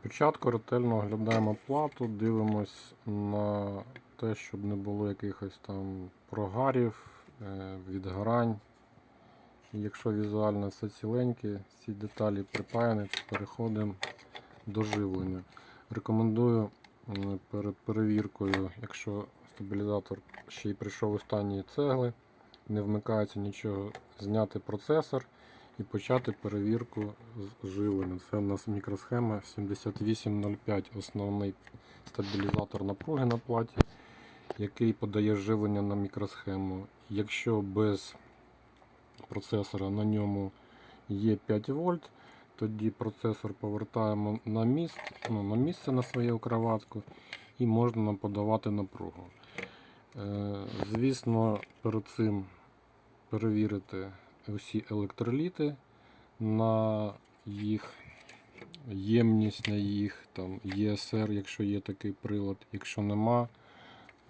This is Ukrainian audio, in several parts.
Спочатку ретельно оглядаємо плату, дивимось на те, щоб не було якихось там прогарів, е, відгорань. Якщо візуально все ціленьке, всі деталі припаяні, переходимо до живлення. Рекомендую перед перевіркою, якщо стабілізатор ще й прийшов у стані цегли, не вмикається нічого, зняти процесор і почати перевірку живлення. Це у нас мікросхема 7805, основний стабілізатор напруги на платі, який подає живлення на мікросхему. Якщо без процесора на ньому є 5 вольт, тоді процесор повертаємо на міст, ну, на місце на свою кроватку і можна нам подавати напругу. Е, Звісно, перед цим перевірити усі електроліти на їх ємність, на їх там ЄСР, якщо є такий прилад. Якщо нема,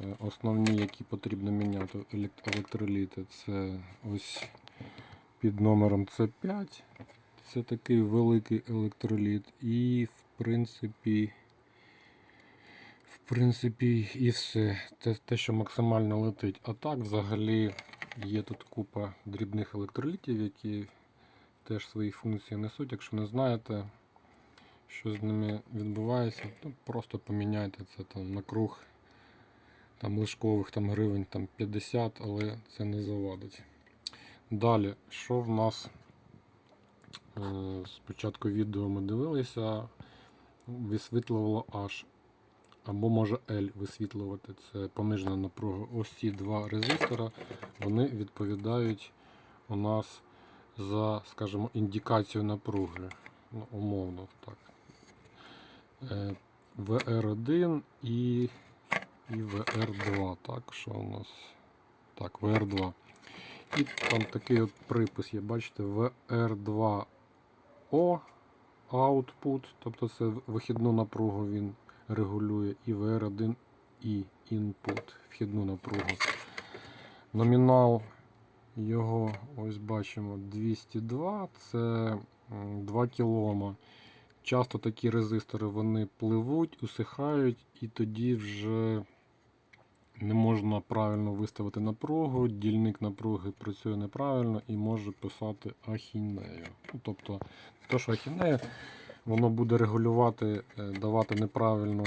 е, основні, які потрібно міняти електроліти, це ось під номером С5. Це такий великий електроліт. І в принципі. В принципі, і все. Те, те, що максимально летить. А так, взагалі, є тут купа дрібних електролітів, які теж свої функції несуть. Якщо не знаєте, що з ними відбувається, то просто поміняйте це там на круг там лишкових там гривень там 50, але це не завадить. Далі, що в нас е, спочатку відео ми дивилися, висвітлювало H або може L висвітлювати. Це понижена напруга. Ось ці два резистора вони відповідають у нас за, скажімо, індикацію напруги. Ну, умовно так. Е, VR1 і, і VR2. Так, що у нас? Так, VR2. І там такий от припис є, бачите, VR2O output, тобто це вихідну напругу він регулює, і VR1 і input, вхідну напругу. Номінал його, ось бачимо, 202, це 2 кОм. Часто такі резистори вони пливуть, усихають, і тоді вже не можна правильно виставити напругу, дільник напруги працює неправильно і може писати ахінею. Ну, тобто, те, що ахінею, воно буде регулювати, е, давати неправильну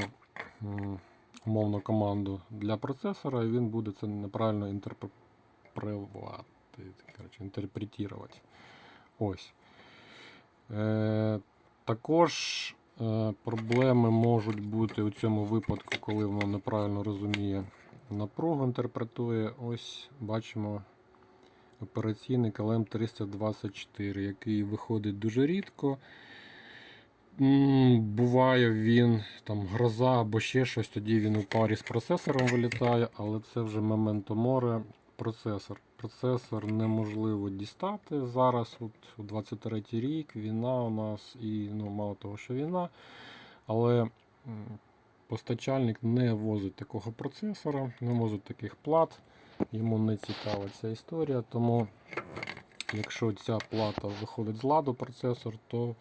умовну команду для процесора, і він буде це неправильно інтерпретувати, коротше, інтерпретувати. Ось. Е, також е, проблеми можуть бути у цьому випадку, коли воно неправильно розуміє напругу, інтерпретує. Ось бачимо операційник LM324, який виходить дуже рідко. Буває він там гроза або ще щось, тоді він у парі з процесором вилітає, але це вже моменто море. Процесор. Процесор неможливо дістати зараз. От у 23 рік війна у нас і ну, мало того, що війна, але постачальник не возить такого процесора, не возить таких плат. Йому не цікава ця історія. Тому, якщо ця плата виходить з ладу процесор, то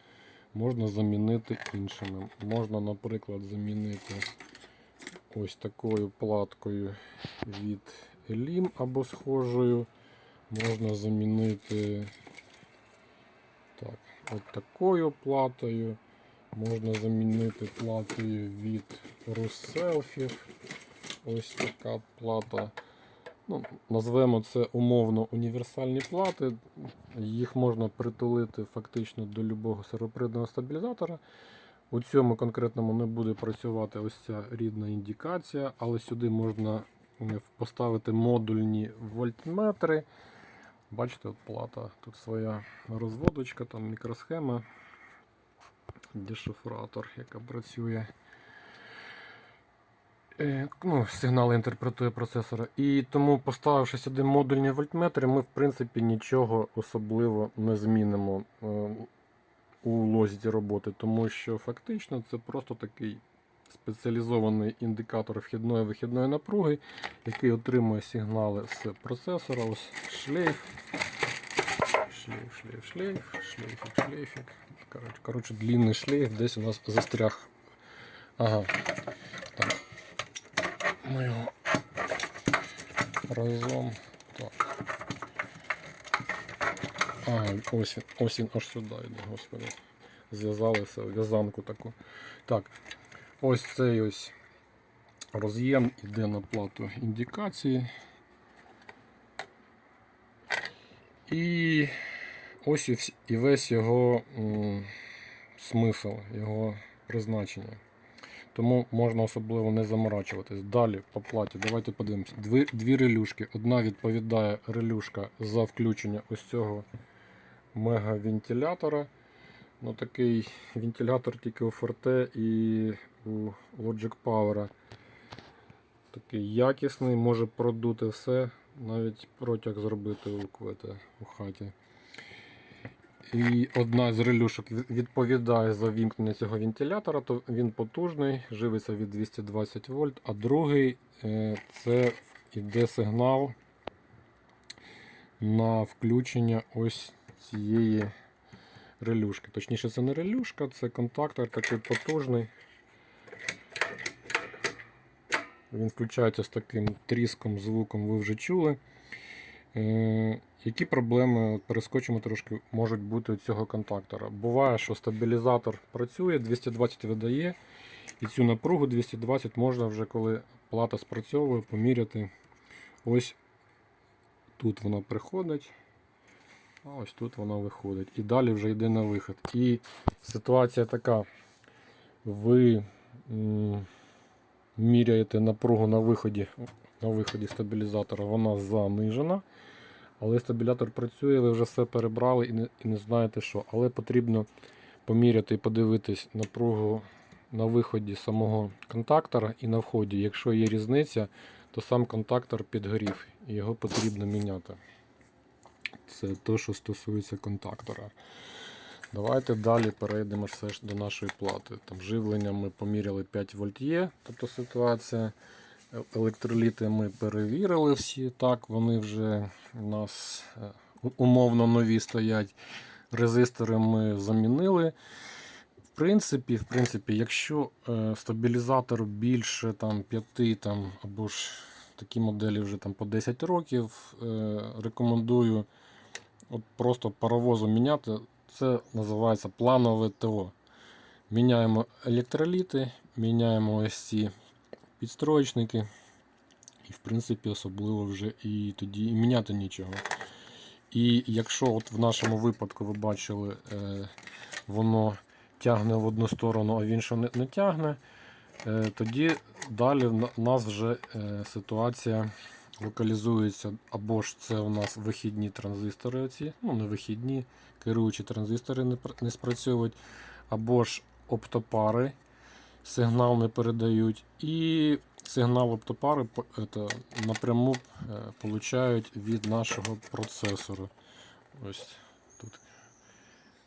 можна замінити іншими. Можна, наприклад, замінити ось такою платкою від Elim або схожою. Можна замінити так, от такою платою. Можна замінити платою від Russelfів. Ось така плата. Ну, назвемо це умовно універсальні плати. Їх можна притулити фактично до любого сервоприводного стабілізатора. У цьому конкретному не буде працювати ось ця рідна індикація, але сюди можна поставити модульні вольтметри. Бачите, от плата, тут своя розводочка, там мікросхема, дешифратор, яка працює. Е, Ну, сигнали інтерпретує процесора. І тому, поставивши сюди модульні вольтметри, ми в принципі нічого особливо не змінимо е, у логіці роботи, тому що фактично це просто такий спеціалізований індикатор вхідної вихідної напруги, який отримує сигнали з процесора. Ось шлейф. Шлейф, шлейф, шлейф, шлейфік. Коротше, коротше, длинний шлейф десь у нас застряг. Ага. Так. Ми його разом. Так. Ага, ось він, ось він аж сюди йде, господи. Зв'язалися в'язанку таку. Так, ось цей ось роз'єм іде на плату індикації. І ось і весь його м, смисл, його призначення. Тому можна особливо не заморачуватись. Далі по платі. Давайте подивимося. Дві, дві релюшки. Одна відповідає релюшка за включення ось цього мегавентилятора. Ну, такий вентилятор тільки у Forte і у Logic Power. Такий якісний, може продути все, навіть протяг зробити у, квете, у хаті. І одна з релюшок відповідає за вімкнення цього вентилятора, то він потужний, живиться від 220 вольт, а другий е, це іде сигнал на включення ось цієї релюшки. Точніше, це не релюшка, це контактор такий потужний. Він включається з таким тріском, звуком, ви вже чули. Які проблеми, перескочимо трошки, можуть бути у цього контактора? Буває, що стабілізатор працює, 220 видає, і цю напругу 220 можна вже, коли плата спрацьовує, поміряти. Ось тут вона приходить, а ось тут вона виходить. І далі вже йде на вихід. І ситуація така. Ви міряєте напругу на виході, на виході стабілізатора, вона занижена. Але стабілятор працює, ви вже все перебрали і не, і не знаєте що. Але потрібно поміряти і подивитись напругу на виході самого контактора і на вході. Якщо є різниця, то сам контактор підгорів і його потрібно міняти. Це те, що стосується контактора. Давайте далі перейдемо все ж до нашої плати. Там живлення ми поміряли 5 вольт є, тобто ситуація. Електроліти ми перевірили всі. Так, вони вже у нас е, умовно нові стоять. Резистори ми замінили. В принципі, в принципі, якщо е, стабілізатор більше там, 5 там, або ж такі моделі вже там, по 10 років, е, рекомендую от просто паровозу міняти. Це називається планове ТО. Міняємо електроліти, міняємо ось ці підстроєчники. І, в принципі, особливо вже і тоді і міняти нічого. І якщо от в нашому випадку ви бачили, е, воно тягне в одну сторону, а в іншу не, не тягне, е, тоді далі в нас вже е, ситуація локалізується, або ж це у нас вихідні транзистори, оці, ну не вихідні, керуючі транзистори не, не спрацьовують, або ж оптопари сигнал не передають, і сигнал оптопари это, напряму е, получають від нашого процесора. Ось тут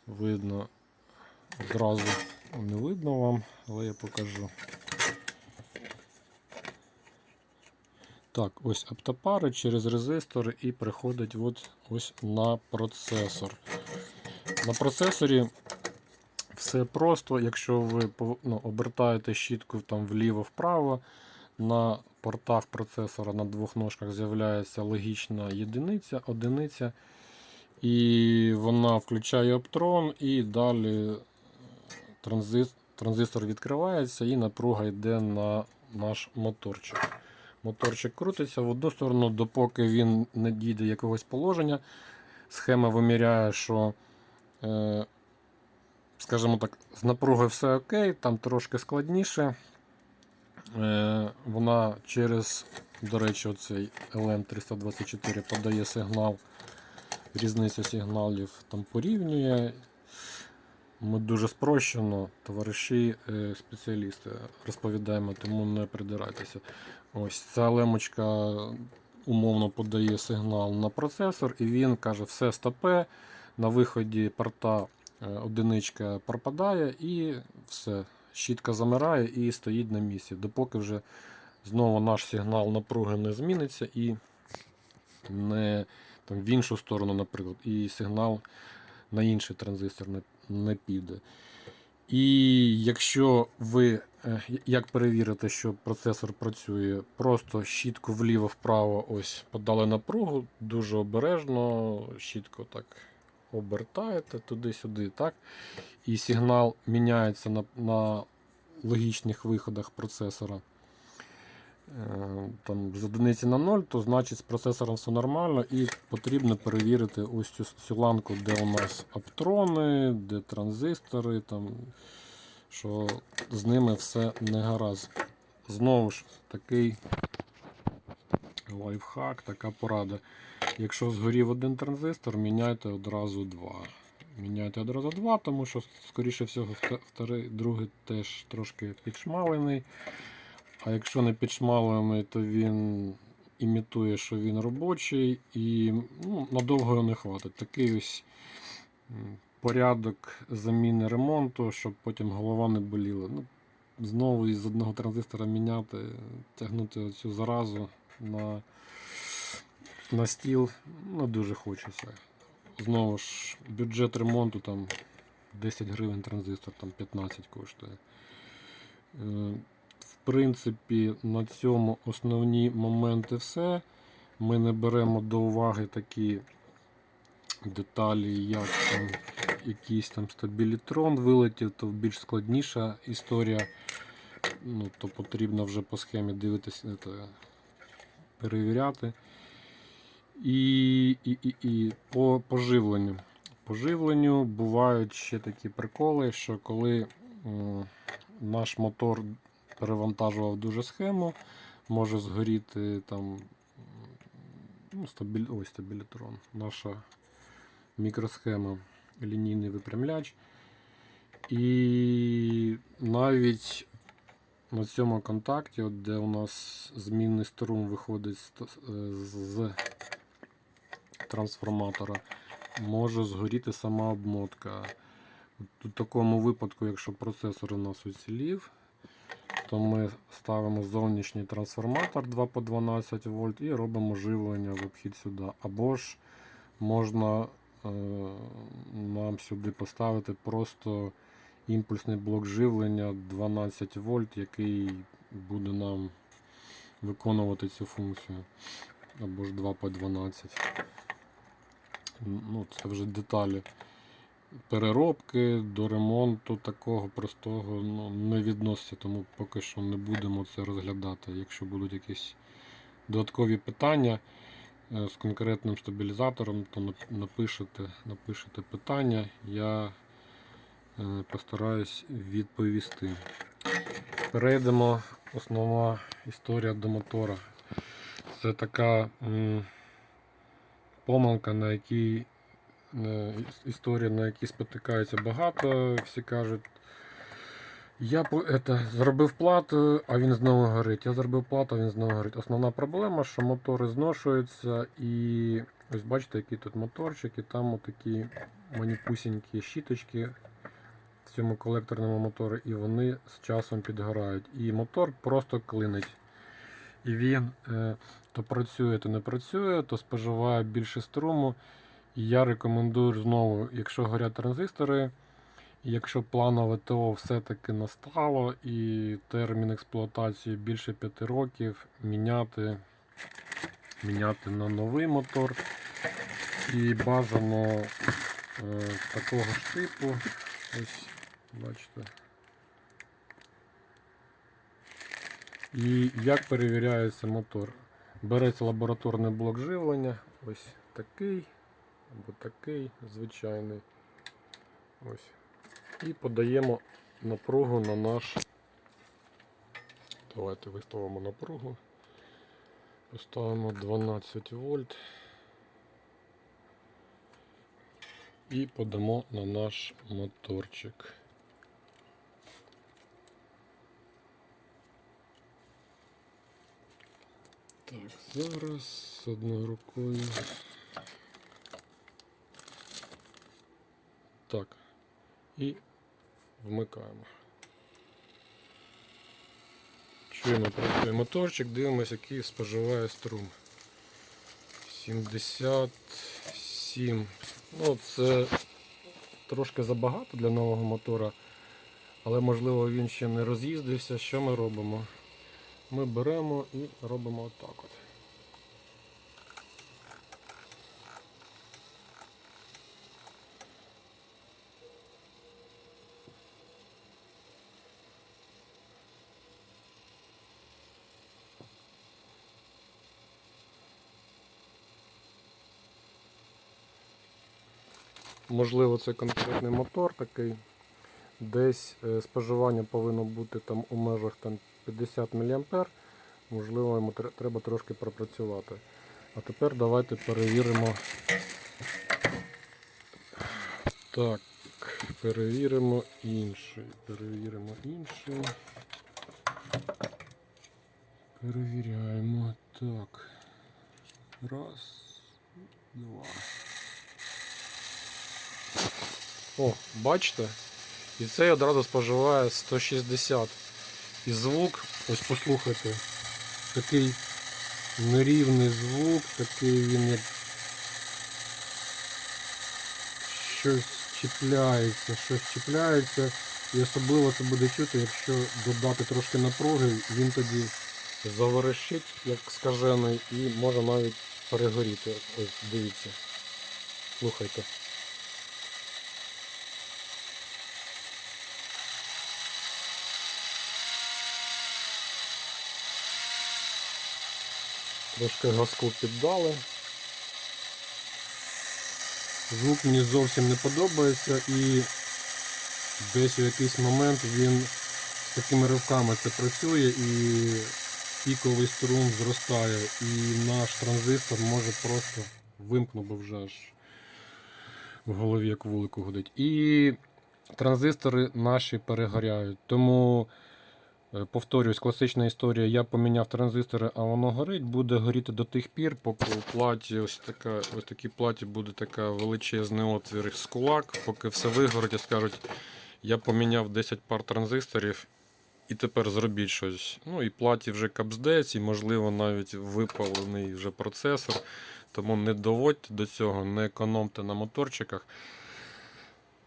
видно одразу не видно вам, але я покажу. Так, ось оптопари через резистори і приходять от ось на процесор. На процесорі все просто, якщо ви ну, обертаєте щітку там вліво-вправо, на портах процесора на двох ножках з'являється логічна єдиниця, одиниця, і вона включає оптрон, і далі е, транзис- транзистор відкривається і напруга йде на наш моторчик. Моторчик крутиться в одну сторону, допоки він не дійде якогось положення. Схема виміряє, що, е, скажімо так, з напругою все окей, там трошки складніше. Е, вона через, до речі, оцей LM324 подає сигнал, різницю сигналів там порівнює. Ми дуже спрощено, товариші е, спеціалісти, розповідаємо, тому не придирайтеся. Ось ця лемочка умовно подає сигнал на процесор, і він каже, все стопе, на виході порта одиничка пропадає і все. Щітка замирає і стоїть на місці, допоки вже знову наш сигнал напруги не зміниться і не там, в іншу сторону, наприклад, і сигнал на інший транзистор не, не піде. І якщо ви е, як перевірите, що процесор працює, просто щітку вліво-вправо ось подали напругу, дуже обережно, щітку так обертаєте туди-сюди, так? І сигнал міняється на, на логічних виходах процесора. Е, Там, з одиниці на 0, то значить з процесором все нормально і потрібно перевірити ось цю, цю ланку, де у нас аптрони, де транзистори, там, що з ними все не гаразд. Знову ж такий лайфхак, така порада. Якщо згорів один транзистор, міняйте одразу два. Міняйте одразу два, тому що, скоріше всього, вторий, другий теж трошки підшмалений. А якщо не підшмалений, то він імітує, що він робочий, і ну, надовго його не хватить. Такий ось порядок заміни ремонту, щоб потім голова не боліла. Ну, знову із одного транзистора міняти, тягнути оцю заразу на, на стіл. Ну, дуже хочеться. Знову ж, бюджет ремонту там 10 гривень транзистор, там 15 коштує. Е, В принципі, на цьому основні моменти все. Ми не беремо до уваги такі деталі, як там якийсь там стабілітрон вилетів, то більш складніша історія. Ну, то потрібно вже по схемі дивитися, це, перевіряти. І, і, і, і по поживленню. По живленню бувають ще такі приколи, що коли м, наш мотор перевантажував дуже схему, може згоріти там ну, стабіль... Ой, стабілітрон, наша мікросхема, лінійний випрямляч. І навіть на цьому контакті, от де у нас змінний струм виходить з, з трансформатора, може згоріти сама обмотка. У такому випадку, якщо процесор у нас уцілів, то ми ставимо зовнішній трансформатор 2 по 12 вольт і робимо живлення в обхід сюди. Або ж можна е, нам сюди поставити просто імпульсний блок живлення 12 вольт, який буде нам виконувати цю функцію. Або ж 2 по 12. Ну, це вже деталі переробки до ремонту такого простого ну, не відноситься, тому поки що не будемо це розглядати. Якщо будуть якісь додаткові питання е, з конкретним стабілізатором, то нап- напишете, напишете питання, я е, постараюсь відповісти. Перейдемо основна історія до мотора. Це така помилка, на якій історія, на якій спотикається багато. Всі кажуть, я это, зробив плату, а він знову горить. Я зробив плату, а він знову горить. Основна проблема, що мотори зношуються і ось бачите, який тут моторчик, і там отакі маніпусінькі щіточки в цьому колекторному моторі, і вони з часом підгорають. І мотор просто клинить. І він е, то працює, то не працює, то споживає більше струму. І я рекомендую знову, якщо горять транзистори, якщо планове ТО все-таки настало і термін експлуатації більше 5 років, міняти, міняти на новий мотор. І бажано е, такого ж типу. Ось, бачите. І як перевіряється мотор? Береться лабораторний блок живлення, ось такий, або такий звичайний. Ось. І подаємо напругу на наш. Давайте виставимо напругу. Поставимо 12 вольт. І подамо на наш моторчик. Зараз з одною рукою. Так. І вмикаємо. Чуємо працює моторчик, дивимося, який споживає струм. 77. Ну, це трошки забагато для нового мотора, але можливо він ще не роз'їздився. Що ми робимо? Ми беремо і робимо отак от. Можливо, це конкретний мотор такий. Десь е, споживання повинно бути там у межах там, 50 мА. Можливо, йому треба трошки пропрацювати. А тепер давайте перевіримо. Так, перевіримо інший. Перевіримо інший. Перевіряємо. Так. Раз, два. О, бачите? І цей одразу споживає 160. І звук, ось послухайте, такий нерівний звук, такий він як щось чіпляється, щось чіпляється. І особливо це буде чути, якщо додати трошки напруги, він тоді заверещить, як скажений, і може навіть перегоріти. Ось дивіться. Слухайте. Трошки газку піддали. Звук мені зовсім не подобається і десь у якийсь момент він з такими ривками це працює і піковий струм зростає і наш транзистор може просто вимкнув би вже аж в голові як вулику гудить. І транзистори наші перегоряють. Тому Повторюсь, класична історія. Я поміняв транзистори, а воно горить, буде горіти до тих пір, поки у платі ось така, ось такій платі буде така величезний отвір з кулак, поки все вигорить і скажуть, я поміняв 10 пар транзисторів і тепер зробіть щось. Ну і платі вже капздець, і можливо навіть випалений вже процесор. Тому не доводьте до цього, не економте на моторчиках.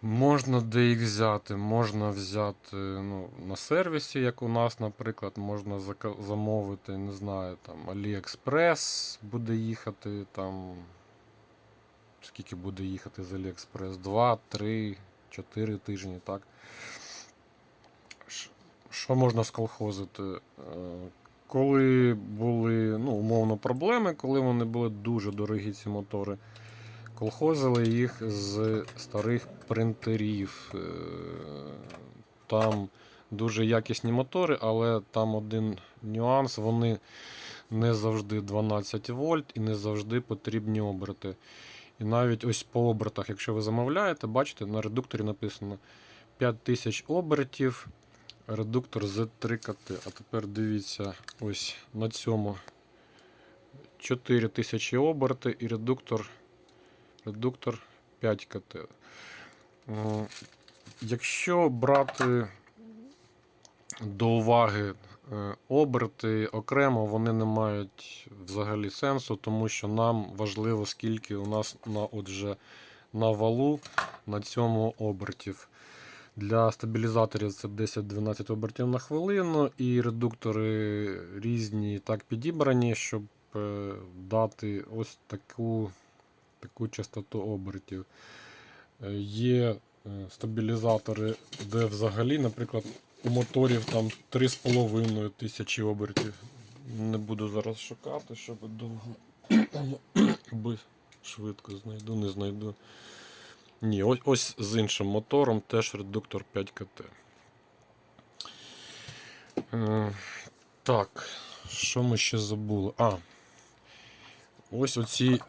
Можна їх взяти, можна взяти ну, на сервісі, як у нас, наприклад, можна замовити, не знаю, там AliExpress буде їхати, там скільки буде їхати з AliExpress? 2, 3, 4 тижні, так. Що можна сколхозити? Е, Коли були ну, умовно проблеми, коли вони були дуже дорогі ці мотори. Колхозили їх з старих принтерів. Е, Там дуже якісні мотори, але там один нюанс, вони не завжди 12 вольт і не завжди потрібні оберти. І навіть ось по обертах, якщо ви замовляєте, бачите, на редукторі написано 5000 обертів, редуктор з 3 кт. А тепер дивіться, ось на цьому 4000 оберти і редуктор редуктор 5 КТ. Якщо брати до уваги е, оберти окремо, вони не мають взагалі сенсу, тому що нам важливо, скільки у нас на отже на валу на цьому обертів. Для стабілізаторів це 10-12 обертів на хвилину, і редуктори різні так підібрані, щоб е, дати ось таку таку частоту обертів. Е, Є е, стабілізатори, де взагалі, наприклад, у моторів там 3,5 тисячі обертів. Не буду зараз шукати, щоб довго швидко знайду, не знайду. Ні, ось, ось з іншим мотором теж редуктор 5 КТ. Е, так, що ми ще забули? А, ось оці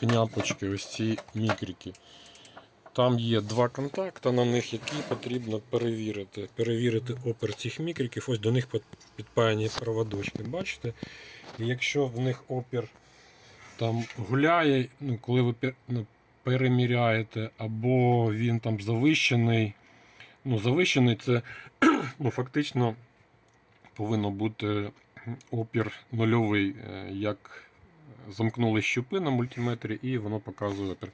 княпочки, ось ці мікрики. Там є два контакти на них, які потрібно перевірити. Перевірити опер цих мікриків. Ось до них підпаяні проводочки. Бачите? І якщо в них опір там гуляє, ну, коли ви ну, переміряєте, або він там завищений. Ну, завищений це ну, фактично повинно бути опір нульовий, е, як замкнули щупи на мультиметрі і воно показує опір.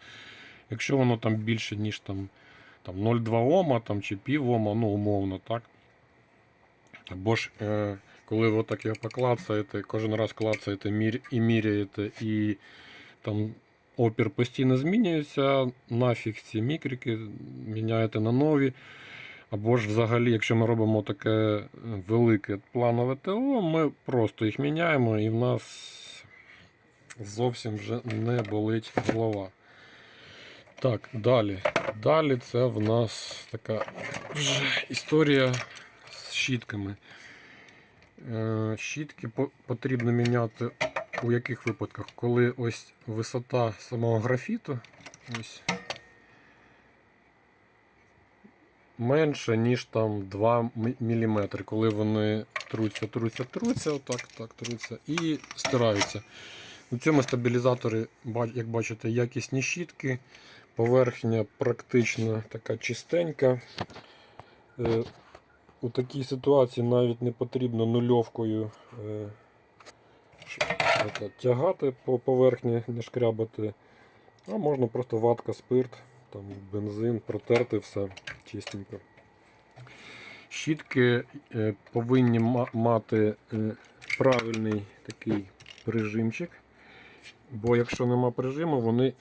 Якщо воно там більше, ніж там там 0,2 Ома там, чи пів Ома, ну умовно, так. Або ж е, коли ви так його поклацаєте, кожен раз клацаєте мір, і міряєте, і там опір постійно змінюється, нафіг ці мікрики міняєте на нові. Або ж взагалі, якщо ми робимо таке е, велике планове ТО, ми просто їх міняємо і в нас зовсім вже не болить голова. Так, далі. Далі це в нас така вже історія з щітками. Е, Щітки потрібно міняти у яких випадках? Коли ось висота самого графіту ось, менше, ніж там 2 мм, коли вони труться, труться, труться, отак, так, труться і стираються. У цьому стабілізаторі, як бачите, якісні щітки, поверхня практично така чистенька. Е, У такій ситуації навіть не потрібно нульовкою е, тягати по поверхні, не шкрябати, а можна просто ватка, спирт, там, бензин, протерти все чистенько. Щітки е, повинні мати правильний такий прижимчик. Бо якщо нема прижиму, вони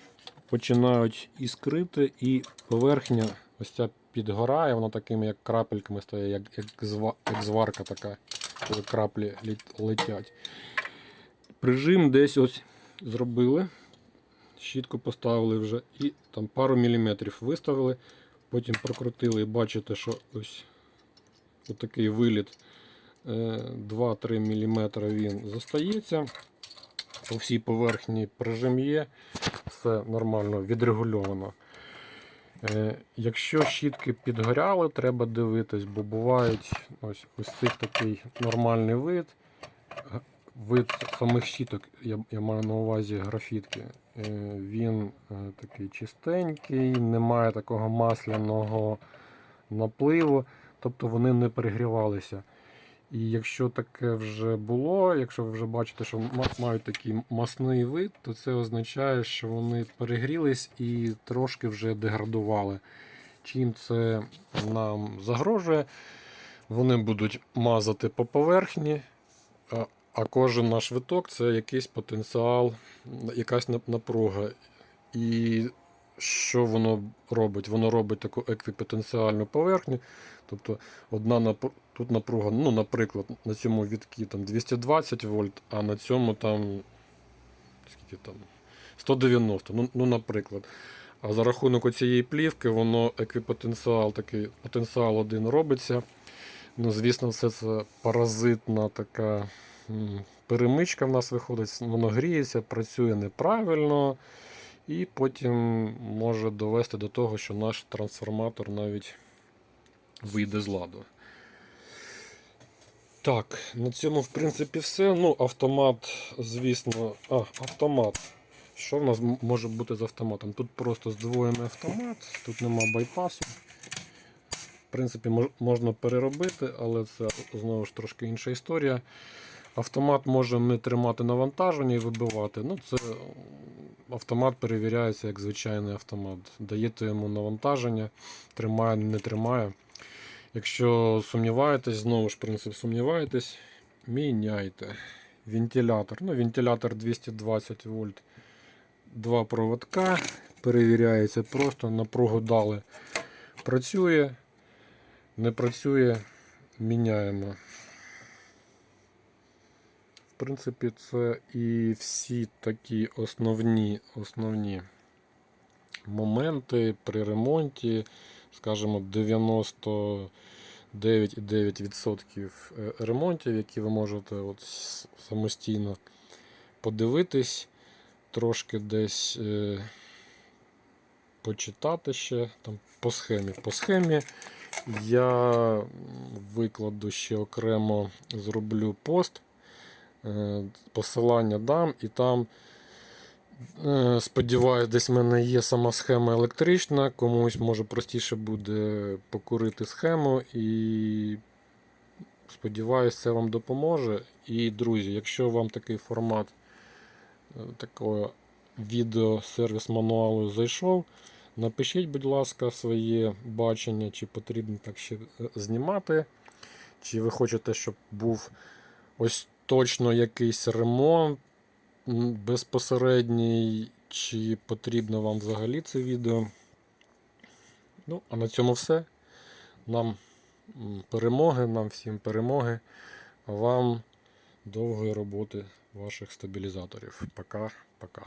починають іскрити і поверхня ось ця підгорає, вона такими як крапельками стає, як, як, зва, як зварка така, коли краплі летять. Прижим десь ось зробили, щітку поставили вже і там пару міліметрів виставили, потім прокрутили і бачите, що ось отакий виліт е, 2-3 мм він зостається. По всій поверхні прижим є, все нормально відрегульовано. Е, Якщо щітки підгоряли, треба дивитись, бо бувають ось, ось цих такий нормальний вид. Вид самих щіток, я, я маю на увазі графітки. Е, Він е, такий чистенький, немає такого масляного напливу, тобто вони не перегрівалися. І якщо таке вже було, якщо ви вже бачите, що мають такий масний вид, то це означає, що вони перегрілись і трошки вже деградували. Чим це нам загрожує? Вони будуть мазати по поверхні, а- кожен наш виток це якийсь потенціал, якась напруга. І що воно робить? Воно робить таку еквіпотенціальну поверхню. Тобто одна нап- тут напруга, ну, наприклад, на цьому відкі там 220 вольт, а на цьому там скільки там 190, ну, ну наприклад. А за рахунок цієї плівки, воно еквіпотенціал такий, потенціал один робиться. Ну, звісно, все це паразитна така перемичка в нас виходить, воно гріється, працює неправильно, і потім може довести до того, що наш трансформатор навіть вийде з ладу. Так, на цьому, в принципі, все. Ну, автомат, звісно. А, автомат. Що в нас може бути з автоматом? Тут просто здвоєний автомат, тут нема байпасу. В принципі, можна переробити, але це знову ж трошки інша історія. Автомат може не тримати навантаження і вибивати. Ну, це автомат перевіряється як звичайний автомат. Даєте йому навантаження, тримає, не тримає. Якщо сумніваєтесь, знову ж принцип сумніваєтесь, міняйте. Вентилятор. Ну, вентилятор 220 вольт. Два проводка. Перевіряється просто, напругу дали. Працює, не працює, міняємо. В принципі, це і всі такі основні, основні моменти при ремонті, скажімо, 99,9% е, ремонтів, які ви можете от самостійно подивитись, трошки десь е, почитати ще там, по схемі. По схемі я викладу ще окремо зроблю пост, е, посилання дам і там. Е, Сподіваюсь, десь в мене є сама схема електрична, комусь може простіше буде покурити схему і сподіваюсь, це вам допоможе. І, друзі, якщо вам такий формат е, такого відео сервіс мануалу зайшов, Напишіть, будь ласка, своє бачення, чи потрібно так ще е, знімати, чи ви хочете, щоб був ось точно якийсь ремонт безпосередній, чи потрібно вам взагалі це відео. Ну, а на цьому все. Нам перемоги, нам всім перемоги, вам довгої роботи ваших стабілізаторів. Пока, пока.